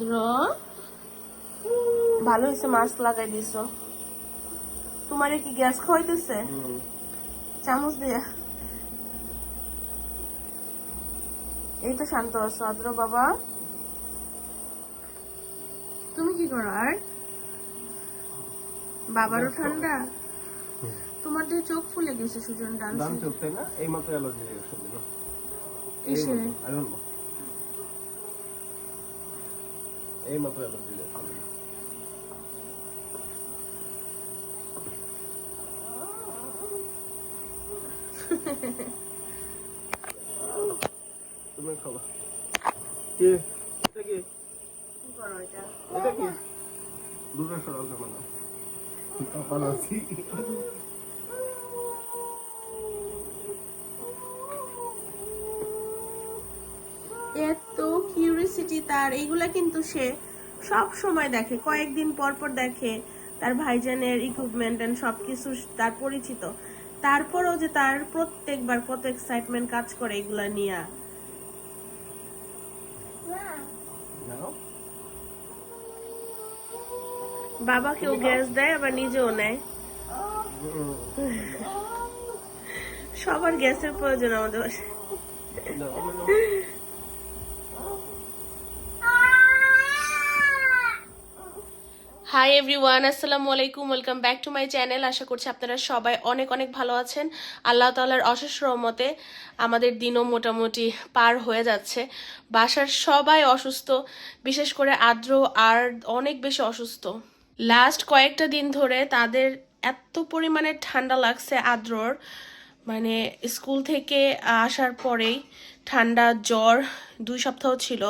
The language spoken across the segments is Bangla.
আদ্র ভালো হয়েছে মাস্ক লাগাই দিছ। তোমার কি গ্যাস খাওয়াইতেছে? চামচ দিয়ে। এই তো শান্ত আছো আদ্র বাবা। তুমি কি করো আর? বাবারও ঠান্ডা? তোমার দিয়ে চোখ ফুলে গেছে সুজন ডান্স চলছে না এই মাত্র অ্যালার্জি কিসে আই ডোন্ট নো এই মাত্র অ্যালার্জি হয়ে তুমি খাবা। কি? এটা কি? এটা কি? দূরে সরাল জামানা। কপাল তার এইগুলা কিন্তু সে সব সময় দেখে। কয়েকদিন পর পর দেখে তার ভাইজানের ইকুইপমেন্ট এন্ড সবকিছু তার পরিচিত। তারপরও যে তার প্রত্যেকবার কত এক্সাইটমেন্ট কাজ করে এগুলা নিয়ে। বাবাকেও গ্যাস দেয়, আবার নিজেও নেয়। সবার গ্যাসের প্রয়োজন আমাদের বাসায়। হাই এভরিওয়ান আসসালামু আলাইকুম welcome back to my channel আশা করছি আপনারা সবাই অনেক অনেক ভালো আছেন। আল্লাহ তাআলার অশেষ রহমতে আমাদের দিনও মোটামুটি পার হয়ে যাচ্ছে। বাসার সবাই অসুস্থ, বিশেষ করে আদ্র আর অনেক বেশি অসুস্থ। লাস্ট কয়েকটা দিন ধরে তাদের এত পরিমাণে ঠান্ডা লাগছে আদ্রর। মানে স্কুল থেকে আসার পরেই ঠান্ডা, জ্বর দুই সপ্তাহ ছিল।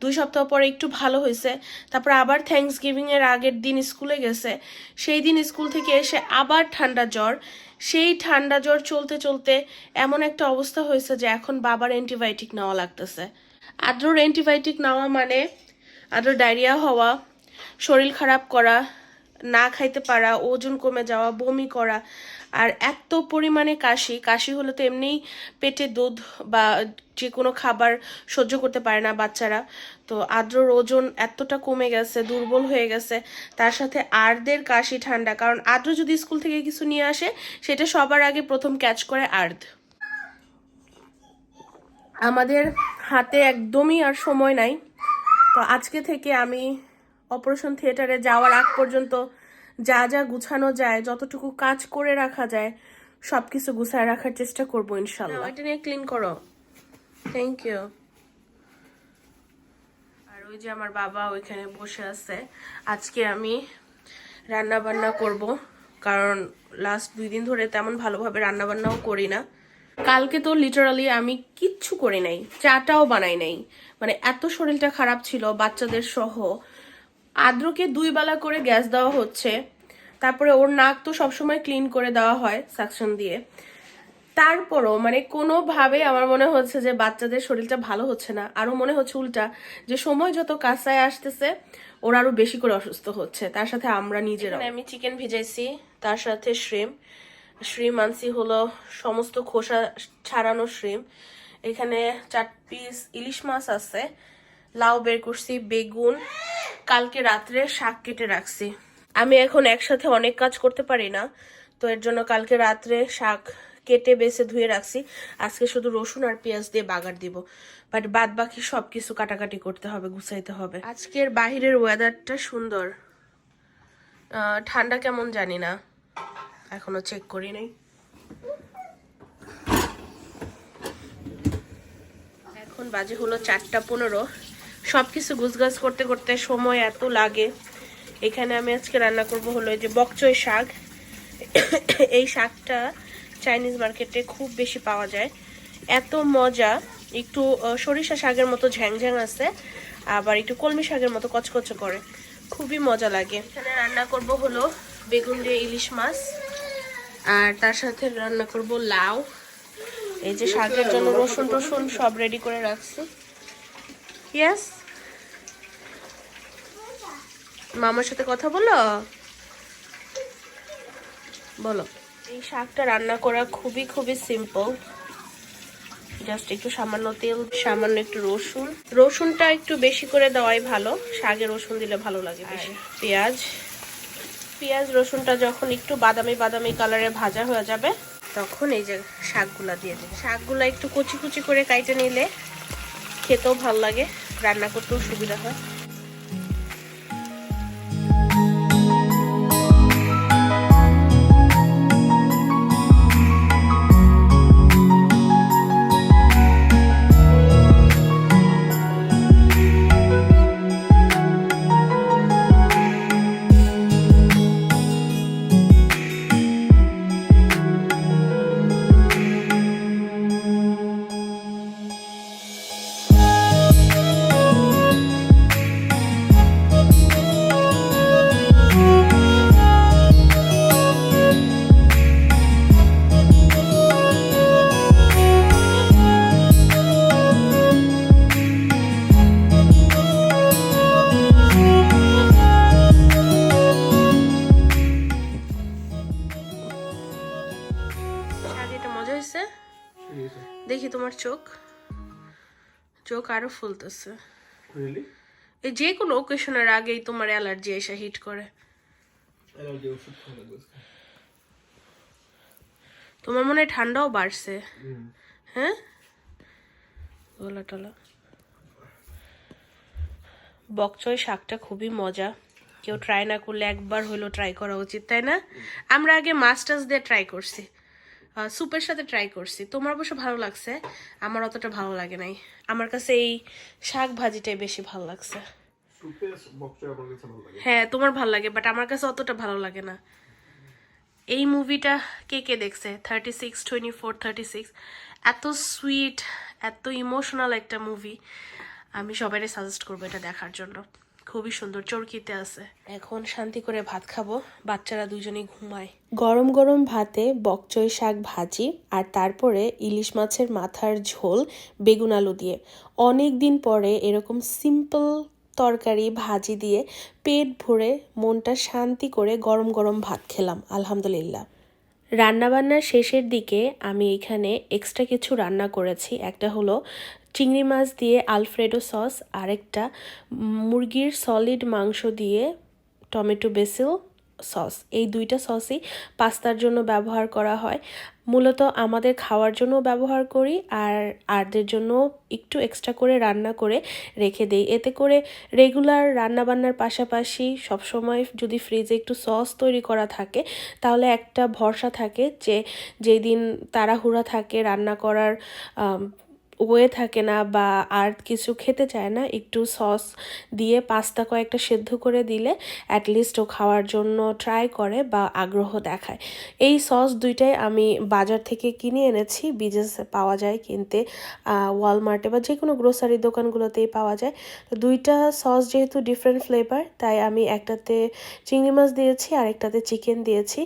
দুই সপ্তাহ পরে একটু ভালো হয়েছে। তারপর আবার থ্যাঙ্কস গিভিং এর আগের দিন স্কুলে গেছে। সেই দিন স্কুল থেকে এসে আবার ঠান্ডা জ্বর। সেই ঠান্ডা জ্বর চলতে চলতে এমন একটা অবস্থা হয়েছে যে এখন বাবার অ্যান্টিবায়োটিক নেওয়া লাগতেছে। আদ্রর অ্যান্টিবায়োটিক নেওয়া মানে আদ্র ডায়রিয়া হওয়া, শরীর খারাপ করা, না খাইতে পারা, ওজন কমে যাওয়া, বমি করা আর এত পরিমাণে কাশি কাশি হলে তো এমনিই পেটে দুধ বা যে কোনো খাবার সহ্য করতে পারে না বাচ্চারা। তো আদ্রর ওজন এতটা কমে গেছে, দুর্বল হয়ে গেছে, তার সাথে আর্দের কাশি ঠান্ডা। কারণ আদ্র যদি স্কুল থেকে কিছু নিয়ে আসে, সেটা সবার আগে প্রথম ক্যাচ করে আর্দ। আমাদের হাতে একদমই আর সময় নাই। তো আজকে থেকে আমি অপারেশন থিয়েটারে যাওয়ার আগ পর্যন্ত যা যা গুছানো যায়, যতটুকু কাজ করে রাখা যায়, সবকিছু গুছায় রাখার চেষ্টা করব ইনশাল্লাহ। এটা নিয়ে ক্লিন করো। থ্যাংক ইউ আর ওই যে আমার বাবা ওইখানে বসে আছে। আজকে আমি রান্না বান্না করব, কারণ লাস্ট দুই দিন ধরে তেমন ভালোভাবে রান্না বান্নাও করি না। কালকে তো লিটারালি আমি কিচ্ছু করি নাই, চাটাও বানাই নাই। মানে এত শরীরটা খারাপ ছিল, বাচ্চাদের সহ। আদ্রকে দুই বেলা করে গ্যাস দেওয়া হচ্ছে। তারপরে ওর নাক তো সবসময় ক্লিন করে দেওয়া হয় সাকশন দিয়ে। তারপরও মানে কোনোভাবে আমার মনে হচ্ছে যে বাচ্চাদের শরীরটা ভালো হচ্ছে না। আরও মনে হচ্ছে উল্টা, যে সময় যত কাঁচায় আসতেছে, ওরা আরও বেশি করে অসুস্থ হচ্ছে। তার সাথে আমরা নিজেরা আমি চিকেন ভিজাইছি, তার সাথে শ্রিম শ্রিম আনছি হলো সমস্ত খোসা ছাড়ানো শ্রিম এখানে চার পিস ইলিশ মাছ আছে। লাউ বের করছি, বেগুন। কালকে রাত্রে শাক কেটে রাখছি। আমি এখন একসাথে অনেক কাজ করতে পারি না, তো এর জন্য কালকে রাত্রে শাক কেটে, বেছে, ধুয়ে রাখছি। আজকে শুধু রসুন আর পেঁয়াজ দিয়ে বাগার দিব। বাট বাদ বাকি সব কিছু কাটাকাটি করতে হবে, গুছাইতে হবে। আজকের বাহিরের ওয়েদারটা সুন্দর। ঠান্ডা কেমন জানি না। এখনও চেক করি নাই। এখন বাজে হলো চারটা পনেরো। সব কিছু গুছগাছ করতে করতে সময় এত লাগে। এখানে আমি আজকে রান্না করব হলো যে বকচই শাক। এই শাকটা চাইনিজ মার্কেটে খুব বেশি পাওয়া যায়। এত মজা, একটু সরিষা শাকের মতো ঝ্যাংঝ্যাং আছে, আবার একটু কলমি শাকের মতো কচকচে করে। খুবই মজা লাগে। এখানে রান্না করব হলো বেগুন দিয়ে ইলিশ মাছ, আর তার সাথে রান্না করব লাউ। এই যে শাকের জন্য রসুন টসুন সব রেডি করে রাখছি। ইয়েস মামার সাথে কথা বলো? বলো। এই শাকটা রান্না করা খুবই খুবই সিম্পল জাস্ট একটু সামান্য তেল সামান্য একটু রসুন। রসুনটা একটু বেশি করে দেওয়াই ভালো। শাকে রসুন দিলে ভালো লাগে বেশি। পেঁয়াজ। পেঁয়াজ রসুনটা যখন একটু বাদামি বাদামি কালারে ভাজা হয়ে যাবে তখন এই যে শাকগুলা দিয়ে দেবে। শাকগুলা একটু কুচি কুচি করে কাইটে নিলে খেতেও ভালো লাগে রান্না করতেও সুবিধা হয়। চোখ আরও ফুলতেছে। এই যে কোনো ওকেশনের আগেই তোমার অ্যালার্জি এসে হিট করে। তোমার মনে হয় ঠান্ডাও বাড়ছে? হ্যাঁ? গলা টলা। বকচয় শাকটা খুবই মজা। কেউ ট্রাই না করলে একবার হলো ট্রাই করা উচিত তাই না? আমরা আগে মাস্টার্স দিয়ে ট্রাই করছি। স্যুপের সাথে ট্রাই করছি। তোমার অবশ্য ভালো লাগছে। আমার অতটা ভালো লাগে নাই। আমার কাছে এই শাক ভাজিটাই বেশি ভালো লাগছে। হ্যাঁ তোমার ভালো লাগে বাট আমার কাছে অতটা ভালো লাগে না। এই মুভিটা কে কে দেখছে? Thirty six twenty four thirty six এত সুইট এত ইমোশনাল একটা মুভি আমি সবাই সাজেস্ট করব এটা দেখার জন্য। খুবই সুন্দর চরকিতে আছে। এখন শান্তি করে ভাত খাব বাচ্চারা দুজনেই ঘুমায়। গরম গরম ভাতে বকচই শাক ভাজি আর তারপরে ইলিশ মাছের মাথার ঝোল বেগুন আলু দিয়ে। অনেক দিন পরে এরকম সিম্পল তরকারি ভাজি দিয়ে পেট ভরে মনটা শান্তি করে গরম গরম ভাত খেলাম আলহামদুলিল্লাহ। রান্নাবান্নার শেষের দিকে আমি এখানে এক্সট্রা কিছু রান্না করেছি। একটা হলো চিংড়ি মাছ দিয়ে আলফ্রেডো সস, আরেকটা মুরগির সলিড মাংস দিয়ে টমেটো বেসিল সস। এই দুইটা সসই পাস্তার জন্য ব্যবহার করা হয়। মূলত আমাদের খাওয়ার জন্য ব্যবহার করি আর আরদের জন্য একটু এক্সট্রা করে রান্না করে রেখে দেই। এতে করে রেগুলার রান্নাবান্নার পাশাপাশি সবসময় যদি ফ্রিজে একটু সস তৈরি করা থাকে, তাহলে একটা ভরসা থাকে যে যেই দিন তাড়াহুড়া থাকে রান্না করার ওয়ে থাকে না বা আর কিছু খেতে চায় না, একটু সস দিয়ে পাস্তা কয়েকটা সেদ্ধ করে দিলে অ্যাটলিস্ট ও খাওয়ার জন্য ট্রাই করে বা আগ্রহ দেখায়। এই সস দুইটাই আমি বাজার থেকে কিনে এনেছি বিজেস পাওয়া যায় কিনতে ওয়ালমার্টে বা যে কোনো গ্রোসারি দোকানগুলোতেই পাওয়া যায়। তো দুইটা সস যেহেতু ডিফারেন্ট ফ্লেভার তাই আমি একটাতে চিংড়ি মাছ দিয়েছি আর একটাতে চিকেন দিয়েছি।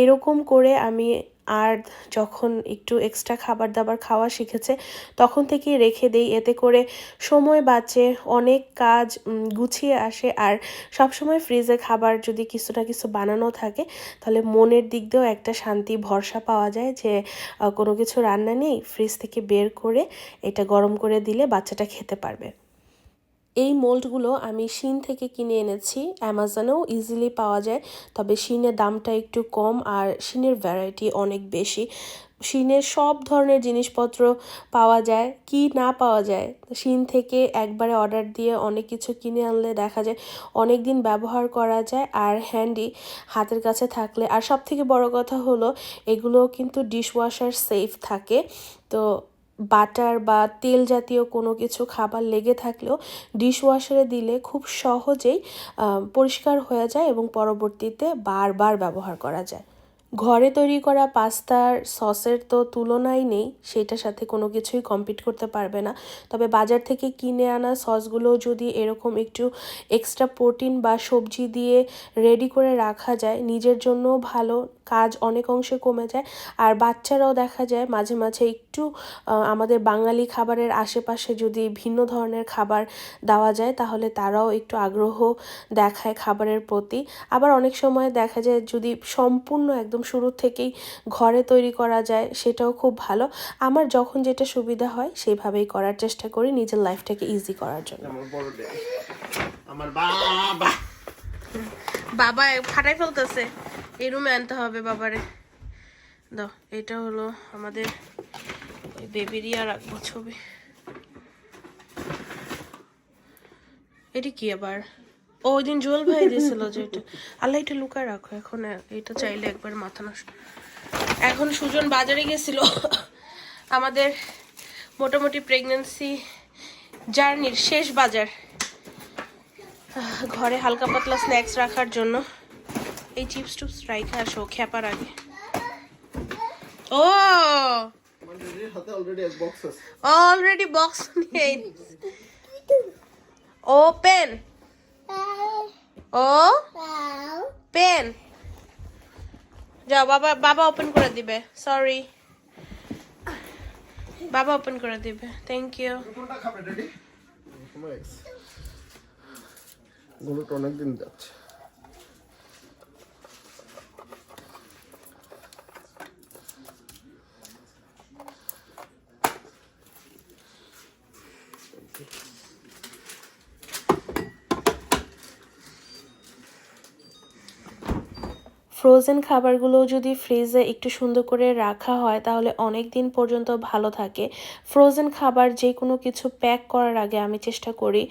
এরকম করে আমি আর যখন একটু এক্সট্রা খাবার দাবার খাওয়া শিখেছে, তখন থেকেই রেখে দেই। এতে করে সময় বাঁচে, অনেক কাজ গুছিয়ে আসে। আর সবসময় ফ্রিজে খাবার যদি কিছু না কিছু বানানো থাকে, তাহলে মনের দিক দিয়েও একটা শান্তি, ভরসা পাওয়া যায় যে কোনো কিছু রান্না নেই ফ্রিজ থেকে বের করে এটা গরম করে দিলে বাচ্চাটা খেতে পারবে। এই মোল্ডগুলো আমি শিন থেকে কিনে এনেছি। অ্যামাজনেও ইজিলি পাওয়া যায়, তবে শিনের দামটা একটু কম আর শিনের ভ্যারাইটি অনেক বেশি। শিনের সব ধরনের জিনিসপত্র পাওয়া যায়, কি না পাওয়া যায়, শিন থেকে একবারে অর্ডার দিয়ে অনেক কিছু কিনে আনলে দেখা যায় অনেক দিন ব্যবহার করা যায় আর হ্যান্ডি হাতের কাছে থাকলে। আর সব থেকে বড় কথা হলো এগুলো কিন্তু ডিশওয়াশার সেফ থাকে। তো বাটার বা তেল জাতীয় কোনো কিছু খাবার লেগে থাকলেও ডিশওয়াশারে দিলে খুব সহজেই পরিষ্কার হয়ে যায় এবং পরবর্তীতে বারবার ব্যবহার করা যায়। ঘরে তৈরি করা পাস্তার সসের তো তুলনাই নেই, সেটার সাথে কোনো কিছুই কম্পিট করতে পারবে না। তবে বাজার থেকে কিনে আনা সসগুলো যদি এরকম একটু এক্সট্রা প্রোটিন বা সবজি দিয়ে রেডি করে রাখা যায়, নিজের জন্যও ভালো। কাজ অনেক অংশে কমে যায়। আর বাচ্চারাও দেখা যায় মাঝে মাঝে একটু আমাদের বাঙালি খাবারের আশেপাশে যদি ভিন্ন ধরনের খাবার দেওয়া যায় তাহলে তারাও একটু আগ্রহ দেখায় খাবারের প্রতি। আবার অনেক সময় দেখা যায় যদি সম্পূর্ণ একদম শুরু থেকেই ঘরে তৈরি করা যায় সেটাও খুব ভালো। আমার যখন যেটা সুবিধা হয় সেইভাবেই করার চেষ্টা করি নিজের লাইফটাকে ইজি করার জন্য। আমার বাবা। বাবা ফাটাই ফেলতেছে। এই রুমে আনতে হবে বাবারে। দাও, এটা হলো আমাদের ওই বেবিরই আর রাখব ছবি। এটি কি আবার? ও ওই দিন জুয়েল ভাই দিয়েছিল যে এটা। আল্লাহ, এটা লুকায় রাখো। এখন এটা চাইলে একবার মাথা নষ্ট। এখন সুজন বাজারে গেছিল। আমাদের মোটামুটি প্রেগনেন্সি জার্নির শেষ বাজার। ঘরে হালকা পাতলা স্ন্যাক্স রাখার জন্য। এই চিপস টুপস রাইখা আসো খেপার আগে। ও! অলরেডি বক্স আছে। অলরেডি বক্স নিয়ে ওপেন ও? পেন যাও বাবা বাবা ওপেন করে দিবে সরি বাবা ওপেন করে দিবে থ্যাংক ইউ গরুটা অনেকদিন যাচ্ছে। ফ্রোজেন খাবারগুলো যদি ফ্রিজে একটু সুন্দর করে রাখা হয়, তাহলে অনেক দিন পর্যন্ত ভালো থাকে। ফ্রোজেন খাবার যে কোনো কিছু প্যাক করার আগে আমি চেষ্টা করি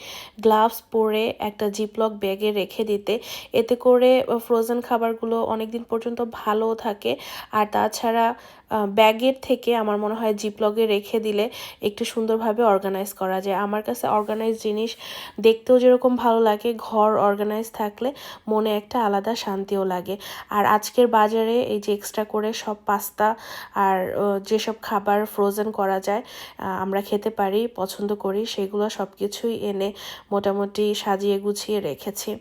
গ্লাভস পরে একটা জিপলক ব্যাগে রেখে দিতে। এতে করে ফ্রোজেন খাবারগুলো অনেক দিন পর্যন্ত ভালো থাকে। আর তাছাড়া ব্যাগের থেকে আমার মনে হয় জিপলগে রেখে দিলে একটু সুন্দরভাবে অর্গানাইজ করা যায়। আমার কাছে অর্গানাইজ জিনিস দেখতেও যেরকম ভালো লাগে, ঘর অর্গানাইজ থাকলে মনে একটা আলাদা শান্তিও লাগে। আর আজকের বাজারে এই যে এক্সট্রা করে সব পাস্তা আর যেসব খাবার ফ্রোজেন করা যায় আমরা খেতে পারি, পছন্দ করি, সেগুলো সব কিছুই এনে মোটামুটি সাজিয়ে গুছিয়ে রেখেছি।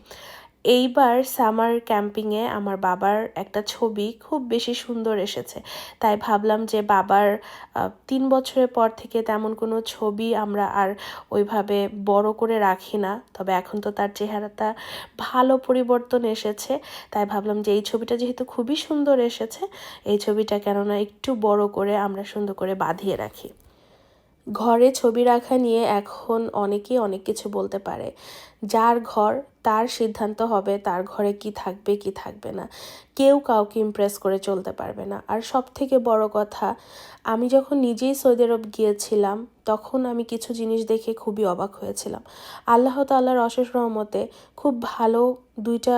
এইবার সামার ক্যাম্পিংয়ে আমার বাবার একটা ছবি খুব বেশি সুন্দর এসেছে। তাই ভাবলাম যে বাবার তিন বছরের পর থেকে তেমন কোনো ছবি আমরা আর ওইভাবে বড় করে রাখি না। তবে এখন তো তার চেহারাটা ভালো পরিবর্তন এসেছে। তাই ভাবলাম যে এই ছবিটা যেহেতু খুবই সুন্দর এসেছে, এই ছবিটা কেননা একটু বড় করে আমরা সুন্দর করে বাঁধিয়ে রাখি। ঘরে ছবি রাখা নিয়ে এখন অনেকেই অনেক কিছু বলতে পারে। যার ঘর, তার সিদ্ধান্ত হবে তার ঘরে কি থাকবে কি থাকবে না। কেউ কাউকে ইমপ্রেস করে চলতে পারবে না। আর সব থেকে বড় কথা, আমি যখন নিজেই সৌদি আরব গিয়েছিলাম, তখন আমি কিছু জিনিস দেখে খুবই অবাক হয়েছিলাম। আল্লাহ তাল্লাহর অশেষ রহমতে খুব ভালো দুইটা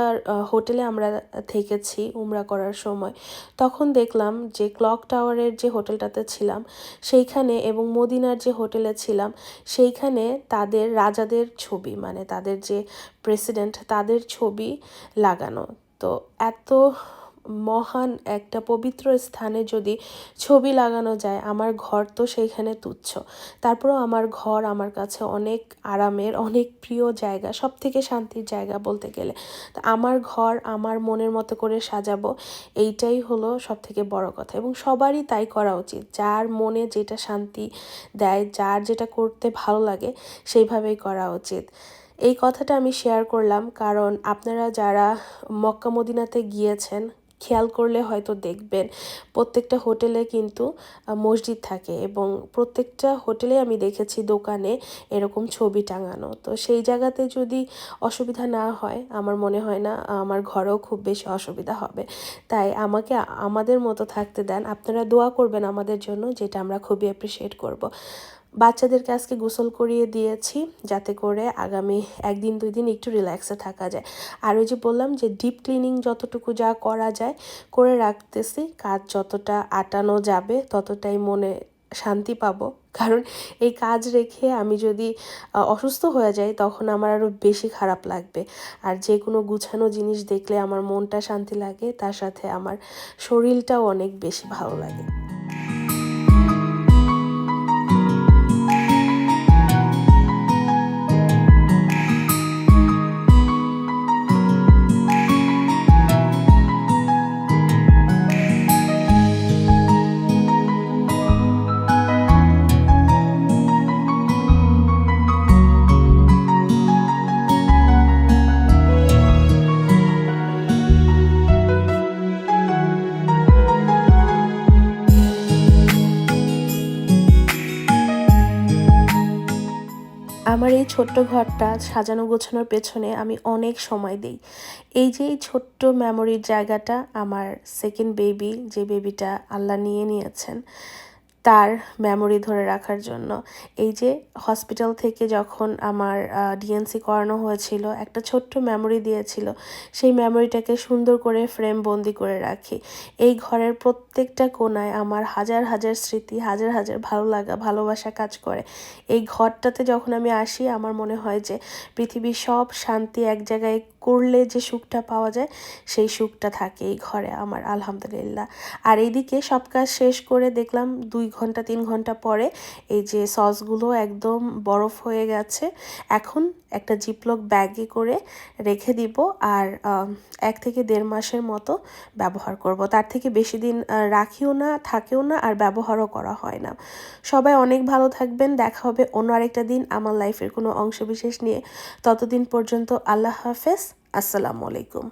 হোটেলে আমরা থেকেছি উমরা করার সময়। তখন দেখলাম যে ক্লক টাওয়ারের যে হোটেলটাতে ছিলাম, সেইখানে এবং মদিনার যে হোটেলে ছিলাম, সেইখানে তাদের রাজাদের ছবি মানে তাদের যে প্রেসিডেন্ট তাদের ছবি লাগানো। তো এত মহান একটা পবিত্র স্থানে যদি ছবি লাগানো যায়, আমার ঘর তো সেইখানে তুচ্ছ। তারপরেও আমার ঘর আমার কাছে অনেক আরামের, অনেক প্রিয় জায়গা সব থেকে শান্তির জায়গা বলতে গেলে। তো আমার ঘর, আমার মনের মতো করে সাজাবো, এইটাই হলো সব থেকে বড় কথা। এবং সবারই তাই করা উচিত। যার মনে যেটা শান্তি দেয়, যার যেটা করতে ভালো লাগে, সেইভাবেই করা উচিত। এই কথাটা আমি শেয়ার করলাম কারণ আপনারা যারা মক্কা মদিনাতে গিয়েছেন, খেয়াল করলে হয়তো দেখবেন প্রত্যেকটা হোটেলে কিন্তু মসজিদ থাকে এবং প্রত্যেকটা হোটেলে আমি দেখেছি দোকানে এরকম ছবি টাঙানো। তো সেই জায়গাতে যদি অসুবিধা না হয়, আমার মনে হয় না, আমার ঘরেও খুব বেশি অসুবিধা হবে। তাই আমাকে, আমাদের মতো থাকতে দেন। আপনারা দোয়া করবেন আমাদের জন্য, যেটা আমরা খুবই অ্যাপ্রিসিয়েট করব। বাচ্চাদেরকে আজকে গোসল করিয়ে দিয়েছি যাতে করে আগামী একদিন, দুই দিন একটু রিল্যাক্সে থাকা যায়। আর ওই যে বললাম যে ডিপ ক্লিনিং যতটুকু যা করা যায় করে রাখতেছি, কাজ যতটা আটানো যাবে ততটাই মনে শান্তি পাবো। কারণ এই কাজ রেখে আমি যদি অসুস্থ হয়ে যাই তখন আমার আরও বেশি খারাপ লাগবে। আর যে কোনো গুছানো জিনিস দেখলে আমার মনটা শান্তি লাগে, তার সাথে আমার শরীরটাও অনেক বেশি ভালো লাগে। ছোট্ট ঘরটা সাজানো গোছানোর পেছনে আমি অনেক সময় দিই। এই যে এই ছোট্ট মেমোরির জায়গাটা আমার সেকেন্ড বেবি যে বেবিটা আল্লাহ নিয়ে নিয়েছেন তার মেমোরি ধরে রাখার জন্য। এই যে হসপিটাল থেকে যখন আমার ডিএনসি করানো হয়েছিল, একটা ছোট্ট মেমোরি দিয়েছিল, সেই মেমোরিটাকে সুন্দর করে ফ্রেম বন্দি করে রাখি। এই ঘরের প্রত্যেকটা কোনায় আমার হাজার হাজার স্মৃতি, হাজার হাজার ভালো লাগা, ভালোবাসা কাজ করে। এই ঘরটাতে যখন আমি আসি, আমার মনে হয় যে পৃথিবীর সব শান্তি এক জায়গায় করলে যে সুখটা পাওয়া যায়, সেই সুখটা থাকে এই ঘরে আমার, আলহামদুলিল্লাহ। আর এইদিকে সব কাজ শেষ করে দেখলাম দুই ঘণ্টা, তিন ঘণ্টা পরে এই যে সসগুলো একদম বরফ হয়ে গেছে। এখন একটা জিপলক ব্যাগে করে রেখে দিব আর এক থেকে দেড় মাসের মতো ব্যবহার করব। তার থেকে বেশি দিন রাখিও না, থাকেও না আর ব্যবহারও করা হয় না। সবাই অনেক ভালো থাকবেন, দেখা হবে অন্য আরেকটা দিন। আমার লাইফের কোনো অংশবিশেষ নিয়ে ততদিন পর্যন্ত আল্লাহ হাফেজ। আসসালামু আলাইকুম।